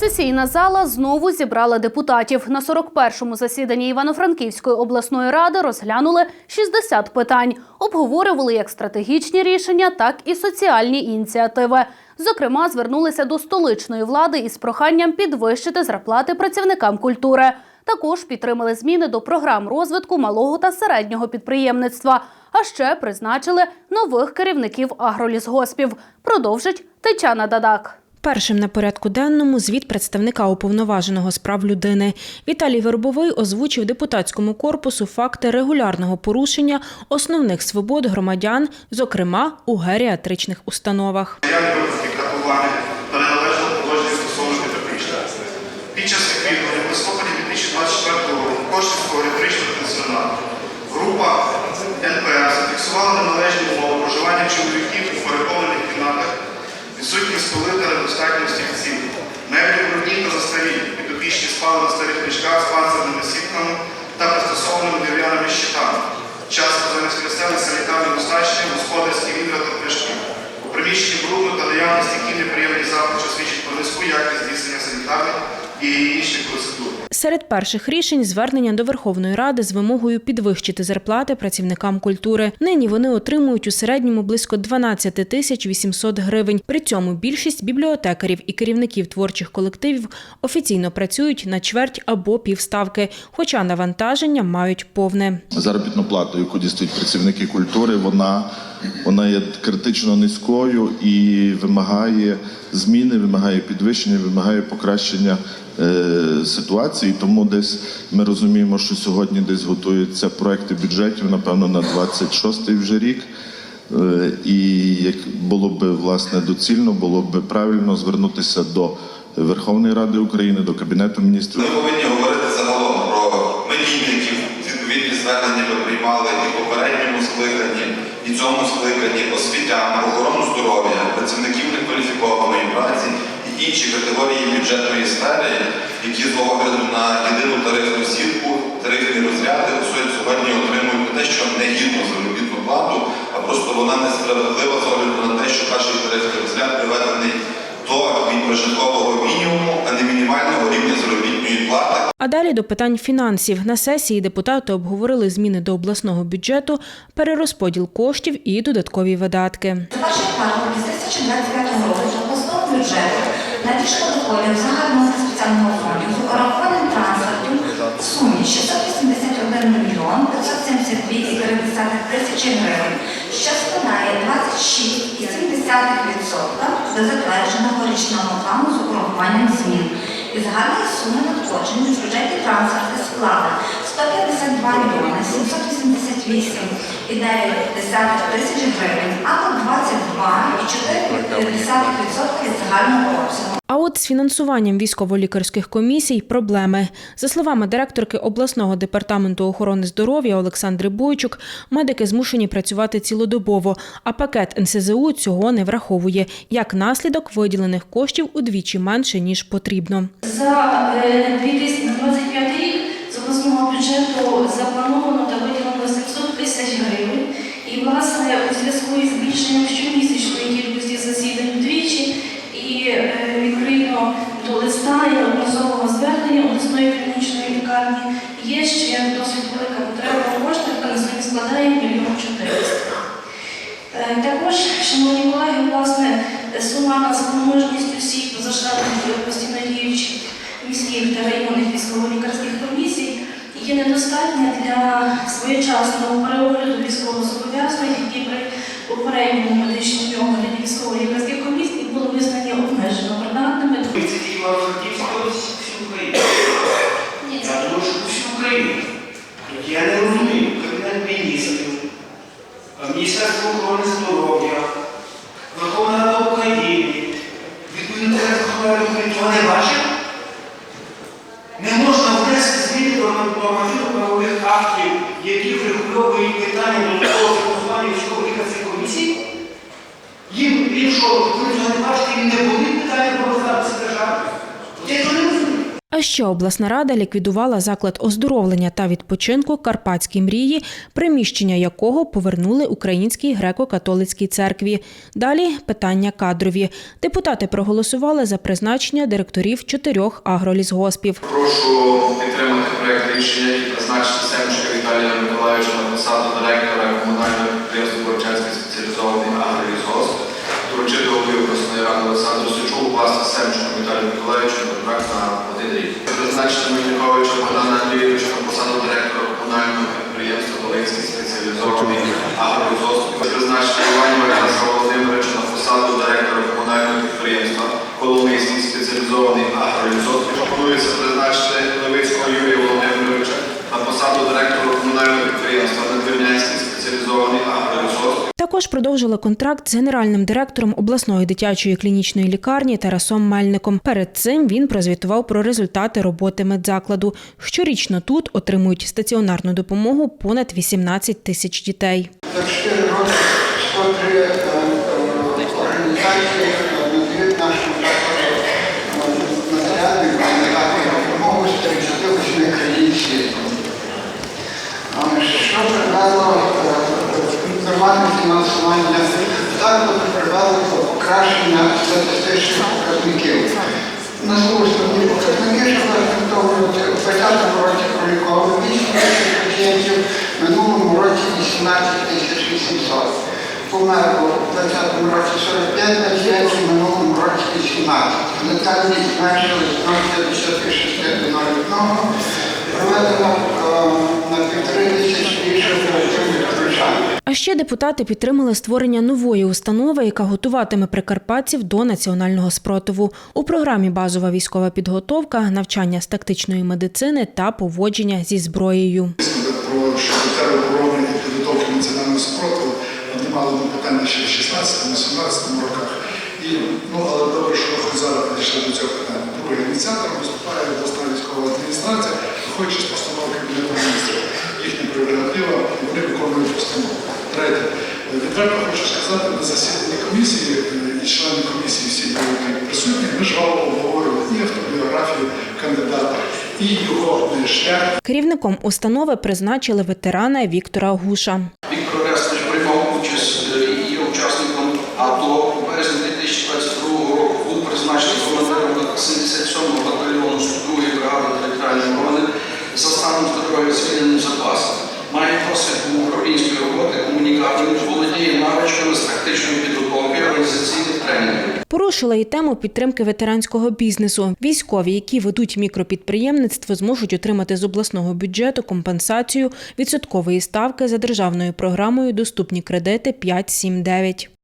Сесійна зала знову зібрала депутатів. На 41-му засіданні Івано-Франківської обласної ради розглянули 60 питань. Обговорювали як стратегічні рішення, так і соціальні ініціативи. Зокрема, звернулися до столичної влади із проханням підвищити зарплати працівникам культури. Також підтримали зміни до програм розвитку малого та середнього підприємництва. А ще призначили нових керівників агролісгоспів. Продовжить Тетяна Дадак. Першим на порядку денному звіт представника уповноваженого з прав людини. Віталій Вербовий озвучив депутатському корпусу факти регулярного порушення основних свобод громадян, зокрема у геріатричних установах. Як відсутність столи та всіх цін, меблі брудні та застарі, підопічні спали на старих мішках з панцирними сітками та пристосованими дерев'яними щитами. Часто замість місцевих санітарних достатньо господарські відра та пляшки. У приміщенні брудно та наявність які приємні запахи, свідчить про низьку якість здійснення санітарних і процедур. Серед перших рішень звернення до Верховної Ради з вимогою підвищити зарплати працівникам культури. Нині вони отримують у середньому близько 12 тисяч 800 гривень. При цьому більшість бібліотекарів і керівників творчих колективів офіційно працюють на чверть або півставки, хоча навантаження мають повне. заробітну плату, яку дістають працівники культури, вона, вона є критично низькою і вимагає зміни, вимагає підвищення, вимагає покращення е, ситуації. Тому десь ми розуміємо, що сьогодні десь готуються проекти бюджетів, напевно, на 26-й вже рік. Е, І як було б власне доцільно, було б правильно звернутися до Верховної Ради України, до Кабінету міністрів. Ми повинні говорити загалом про медійників. Відповідні звернення ми приймали і в попередньому скликанні, і цьому скликанні освітян, охорону здоров'я, працівників некваліфікованої праці і інші категорії бюджетної сфери, які з огляду на єдину тарифну сітку, тарифні розряди сьогодні отримують не те, що негідну заробітну плату, а просто вона несправедлива з огляду на те, що перший тарифний розряд приведений до прожиткового мінімуму, а не мінімального рівня заробітної плати. А далі до питань фінансів. На сесії депутати обговорили зміни до обласного бюджету, перерозподіл коштів і додаткові видатки. За перший квартал 2025 року з обласного бюджету надійшло доходів загального спеціального фонду з урахуванням трансферту в сумі 681 мільйон 572,3 тисячі гривень, що складає 26,7% до затвердженого річного плану з урахуванням змін. І загальна сума надходжень з бюджетні трансферти склала 152 мільйони 788 і 9 тисяч гривень, або 22,4% від загального обсягу. От з фінансуванням військово-лікарських комісій проблеми. За словами директорки обласного департаменту охорони здоров'я Олександри Бойчук, медики змушені працювати цілодобово, а пакет НСЗУ цього не враховує. Як наслідок виділених коштів удвічі менше ніж потрібно. За е, 2025 рік з обласного бюджету заплановано та виділено 700 тисяч гривень. І, власне, у зв'язку із збільшенням щомісячної до листа і одноразового звернення обласної клінічної лікарні є ще досить велика потреба в коштах, яка на складає мільйон 400. Е, Також, шановні колеги, власне, сума на спроможність усіх позаштатних постійно діючих міських та районних військово-лікарських комісій є недостатня для своєчасного переогляду військовозобов'язаних, які при попередньому медичному огляді військово-лікарських комісій були визнані обмежено придатними. Всю Україну. Я думаю, що всю Україну. Я не розумію, Кабінет міністрів, е, Міністерство охорони здоров'я, Верховна Рада України, відповідно Верховна Рада України цього не бачить. Не можна внести зміни до нормативно-правових актів, які врегульовують питання додаткового фінансування військово-лікарських комісій. Їм, їм що, ви цього не бачите, їм не будуть питання про роздатися держави? От я цього не розумію. А ще обласна рада ліквідувала заклад оздоровлення та відпочинку Карпатські мрії, приміщення якого повернули Українській греко-католицькій церкві. Далі питання кадрові. Депутати проголосували за призначення директорів чотирьох агролісгоспів. Прошу підтримати проект рішення і призначити Семчика Віталія Миколаївича на посаду директора комунального підприємства Борчанський спеціалізований агролісгосп, доручити голові обласної ради Олександру Сичу укласти Семченко Віталію Миколаївичу контракт на один рік. Призначити Мельниковича Богдана Андрійовича на посаду директора комунального підприємства Волинський спеціалізований агролісгосп. Призначити Іванова Тараса Володимировича на посаду директора комунального підприємства Коломийський спеціалізований агролісгосп. Пропонується призначити Левицького Юрія Володимировича на посаду директора комунального підприємства Надвірнянський спеціалізований агролісгосп. Також продовжила контракт з генеральним директором обласної дитячої клінічної лікарні Тарасом Мельником. Перед цим він прозвітував про результати роботи медзакладу. Щорічно тут отримують стаціонарну допомогу понад 18 тисяч дітей. За 4 роки 103 е, організації надають нашому закладу е, допомогу з 38 країн світу. Що привело нормальне фінансування закладу, привело до покращення статистичних показників. На основні показники, що презентовують у 20 році проліковано 8 тисяч пацієнтів, в минулому році 18 тисяч 800. Померло у 20 році 45 пацієнтів, в минулому році 18. Летальність зменшилась з 0,56 до 0,1. Проведено е, на півтори тисячі більше оперативних втручань. А ще депутати підтримали створення нової установи, яка готуватиме прикарпатців до національного спротиву. У програмі базова військова підготовка, навчання з тактичної медицини та поводження зі зброєю. про шахтарі оборони і підготовки національного спротиву. Вони мали би питання ще в 16-17 роках. І, ну, але добре, що хоч зараз підійшли до цього питання. Другий ініціатор виступає обласна військова адміністрація, виходячи з постанови Кабінету міністрів. Їхня прерогатива, і вони виконують постанову. Третє. Відверто хочу сказати, на засіданні комісії е, і члени комісії всі були присутні, ми жваво обговорювали і автобіографію кандидата, і його шлях, Керівником установи призначили ветерана Віктора Гуша. Віктор Орестович приймав участь е, і є учасником АТО. Порушила і тему підтримки ветеранського бізнесу. Військові, які ведуть мікропідприємництво, зможуть отримати з обласного бюджету компенсацію відсоткової ставки за державною програмою Доступні кредити 5.7.9.